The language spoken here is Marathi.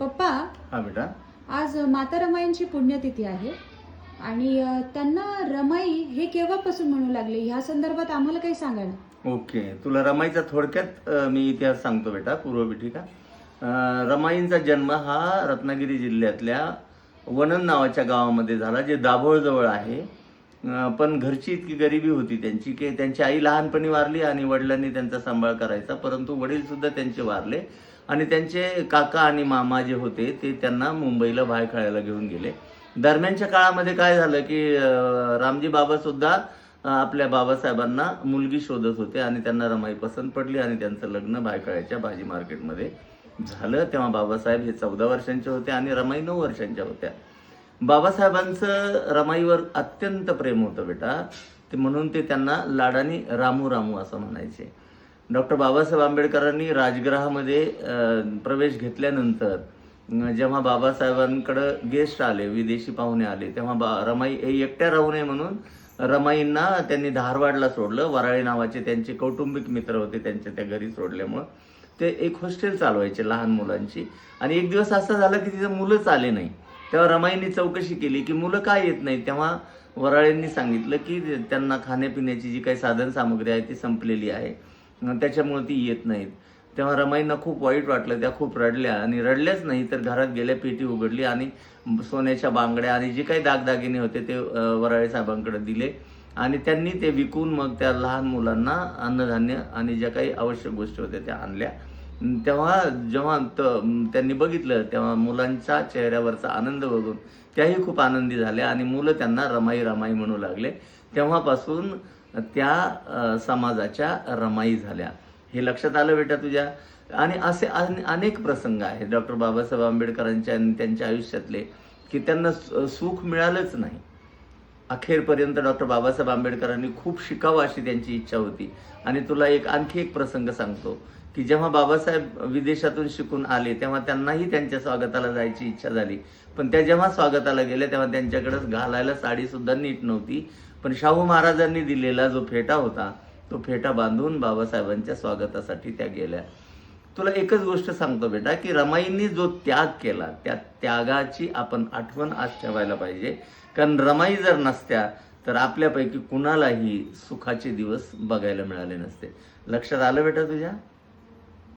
पप्पा हा बेटा. आज माता रमाईंची पुण्यतिथी आहे आणि अ, त्यांना रमाई हे केव्हापासून म्हणू लागले? ह्या संदर्भात आम्हाला काही सांगा ना. ओके. तुला रमाईचा थोडक्यात अ, मी इतिहास सांगतो बेटा पूर्वपीठिका अ, रमाईंचा जन्म हा रत्नागिरी जिल्ह्यातल्या वनन नावाच्या गावामध्ये झाला जे दाभोळजवळ आहे. पण घरची इतकी गरिबी होती त्यांची की त्यांची आई लहानपणी वारली आणि वडिलांनी त्यांचा सांभाळ करायचा परंतु वडील सुद्धा त्यांचे वारले. आणि त्यांचे काका आणि मामा जे होते ते त्यांना मुंबईला भाय खेळायला घेऊन गेले. दरम्यानच्या काळामध्ये काय झालं की रामजी बाबा सुद्धा आपल्या बाबासाहेबांना मुलगी शोधत होते आणि त्यांना रमाई पसंत पडली आणि त्यांचं लग्न भायखळ्याच्या भाजी मार्केटमध्ये झालं. तेव्हा बाबासाहेब हे चौदा वर्षांचे होते आणि रमाई नऊ वर्षांच्या होत्या. बाबासाहेबांचं रमाईवर अत्यंत प्रेम होतं बेटा. ते म्हणून ते त्यांना लाडानी रामू रामू असं म्हणायचे. डॉक्टर बाबासाहेब आंबेडकरांनी राजगृहामध्ये प्रवेश घेतल्यानंतर जेव्हा बाबासाहेबांकडं गेस्ट आले विदेशी पाहुणे आले तेव्हा बा रमाई हे एकट्या राहू नये म्हणून. रमाईंना त्यांनी धारवाडला सोडलं. वराळे नावाचे त्यांचे कौटुंबिक मित्र होते त्यांच्या त्या घरी सोडल्यामुळं. ते एक हॉस्टेल चालवायचे लहान मुलांची. आणि एक दिवस असं झालं की तिथं मुलंच आले नाही. तेव्हा रमाईंनी चौकशी केली की मुलं काय येत नाही तेव्हा वराळेंनी सांगितलं की त्यांना खाण्यापिण्याची जी काही साधन सामग्री आहे ती संपलेली आहे. त्याच्यामुळे ती येत नाहीत. तेव्हा रमाईंना खूप वाईट वाटलं. त्या खूप रडल्या आणि रडल्याच नाही तर घरात गेल्या पेटी उघडली आणि सोन्याच्या बांगड्या आणि जे काही दागदागिने होते ते वराळे साहेबांकडे दिले. आणि त्यांनी ते विकून मग त्या लहान मुलांना अन्नधान्य आणि ज्या काही आवश्यक गोष्टी होत्या त्या आणल्या. तेव्हा जेव्हा त- त्यांनी बघितलं तेव्हा मुलांच्या चेहऱ्यावरचा आनंद बघून त्याही खूप आनंदी झाल्या आणि मुलं त्यांना रमाई रमाई म्हणू लागले. तेव्हापासून त्या समाजाच्या रमाई झाल्या. हे लक्षात आलं बेटा तुझ्या? आणि असे अनेक प्रसंग आहेत. डॉक्टर बाबासाहेब आंबेडकरांच्या आणि त्यांच्या आयुष्यातले की त्यांना सुख मिळालंच नाही. अखेरपर्यंत डॉक्टर बाबासाहेब आंबेडकरांनी खूप शिकावं अशी त्यांची इच्छा होती. आणि तुला एक आणखी एक प्रसंग सांगतो. की जेव्हा बाबासाहेब विदेशातून शिकून आले तेव्हा त्यांनाही त्यांच्या स्वागताला जायची इच्छा झाली. पण त्या जेव्हा स्वागताला गेल्या तेव्हा त्यांच्याकडे घालायला साडी सुद्धा नीट नव्हती. पण शाहू महाराजांनी दिलेला जो फेटा होता तो फेटा बांधून बाबासाहेबांच्या स्वागतासाठी त्या गेल्या. तुला एकच गोष्ट सांगतो बेटा की रमाईंनी जो त्याग केला त्या त्यागाची आपण आठवण आज ठेवायला पाहिजे. कारण रमाई जर नसत्या तर आपल्यापैकी कुणालाही सुखाचे दिवस बघायला मिळाले नसते. लक्षात आलं बेटा तुझ्या?